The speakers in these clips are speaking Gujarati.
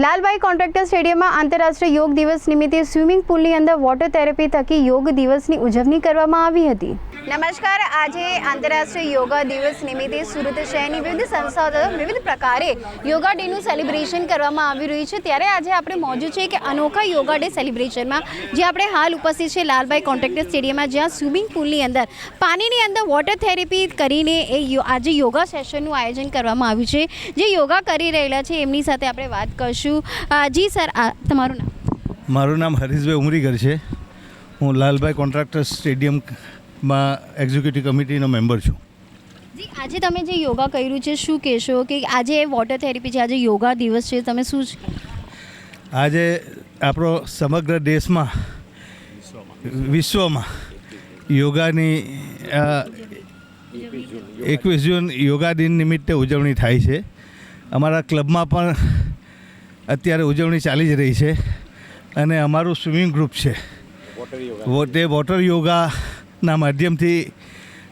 લાલબાઈ કોન્ટ્રાક્ટર સ્ટેડિયમમાં આંતરરાષ્ટ્રીય યોગ દિવસ નિમિત્તે સ્વિમિંગ પુલની અંદર વોટર થેરેપી થકી યોગ દિવસની ઉજવણી કરવામાં આવી હતી. નમસ્કાર. આજે આંતરરાષ્ટ્રીય યોગા દિવસ નિમિત્તે સુરત શહેરની વિવિધ સંસ્થાઓ વિવિધ પ્રકારે યોગા ડેનું સેલિબ્રેશન કરવામાં આવી રહ્યું છે. ત્યારે આજે આપણે મોજૂદ છે કે અનોખા યોગા ડે સેલિબ્રેશનમાં જે આપણે હાલ ઉપસ્થિત છે લાલબાઈ કોન્ટ્રાક્ટર સ્ટેડિયમમાં, જ્યાં સ્વિમિંગ પુલની અંદર, પાણીની અંદર વોટર થેરેપી કરીને એ આજે યોગા સેશનનું આયોજન કરવામાં આવ્યું છે. જે યોગા કરી રહેલા છે, એમની સાથે આપણે વાત કરશું. અ, જી સર આ તમારું નામ? મારું નામ હરીશભાઈ ઉમરીગર છે. હું લાલભાઈ કોન્ટ્રાક્ટર સ્ટેડિયમમાં એક્ઝિક્યુટિવ કમિટીનો મેમ્બર છું. જી આજે તમે જે યોગા કર્યું છે શું કહેશો? કે આજે વોટર થેરેપી છે આજે યોગા દિવસ છે તમે શું આજે આપણો સમગ્ર દેશમાં વિશ્વમાં યોગાની એકવીસ જૂન યોગા દિન નિમિત્તે ઉજવણી થાય છે. અમારા ક્લબમાં પણ અત્યારે ઉજવણી ચાલી જ રહી છે અને અમારું સ્વિમિંગ ગ્રુપ છે. તે વોટર યોગાના માધ્યમથી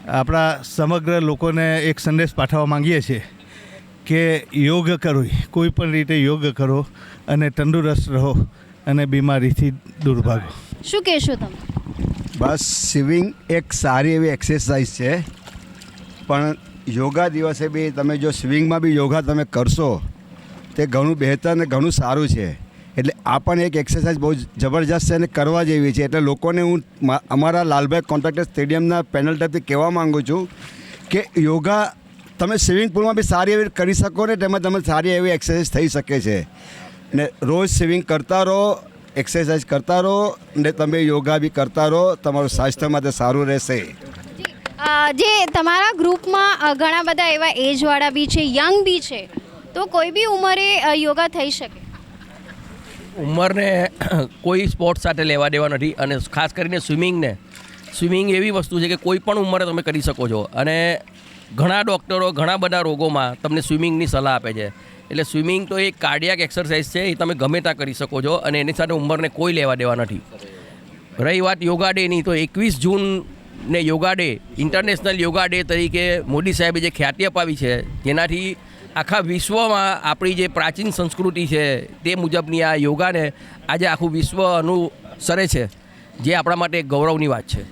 આપણા સમગ્ર લોકોને એક સંદેશ પાઠવવા માંગીએ છીએ કે યોગ કરો કોઈ પણ રીતે યોગ કરો અને તંદુરસ્ત રહો અને બીમારીથી દૂર ભાગો. શું કહેશો તમે? બસ સ્વિમિંગ એક સારી એવી એક્સરસાઇઝ છે. પણ યોગા દિવસે બી તમે જો સ્વિમિંગમાં બી યોગા તમે કરશો તે ઘણું બહેતર અને ઘણું સારું છે. એટલે આ પણ એક એક્સરસાઇઝ બહુ જબરજસ્ત છે અને કરવા જેવી છે. એટલે લોકોને હું અમારા લાલભાઈ કોન્ટ્રાક્ટર સ્ટેડિયમના પેનલ તરફથી કહેવા માગું છું કે યોગા તમે સ્વિમિંગ પુલમાં બી સારી એવી કરી શકો ને તેમાં તમે સારી એવી એક્સરસાઇઝ થઈ શકે છે. ને રોજ સ્વિમિંગ કરતા રહો એક્સરસાઇઝ કરતા રહો ને તમે યોગા બી કરતા રહો, તમારું સ્વાસ્થ્ય માટે સારું રહેશે. જે તમારા ગ્રુપમાં ઘણા બધા એવા એજવાળા બી છે યંગ બી છે તો કોઈ બી ઉંમરે યોગા થઈ શકે? ઉંમરને કોઈ સ્પોર્ટ સાથે લેવા દેવા નથી અને ખાસ કરીને સ્વિમિંગને. સ્વિમિંગ એવી વસ્તુ છે કે કોઈ પણ ઉંમરે તમે કરી શકો છો. અને ઘણા ડૉક્ટરો, ઘણા બધા રોગોમાં તમને સ્વિમિંગની સલાહ આપે છે. એટલે સ્વિમિંગ તો એક કાર્ડિયાક એક્સરસાઇઝ છે, એ તમે ગમે ત્યાં કરી શકો છો અને એની સાથે ઉંમરને કોઈ લેવા દેવા નથી. રહી વાત યોગા ડેની તો એકવીસ જૂનને yoga day, international yoga day તરીકે મોદી સાહેબે જે ખ્યાતિ અપાવી છે, જેનાથી આખા વિશ્વમાં આપણી જે પ્રાચીન સંસ્કૃતિ છે, તે મુજબની આ યોગાને આજે આખું વિશ્વ અનુસરે છે, જે આપણા માટે ગૌરવની વાત છે.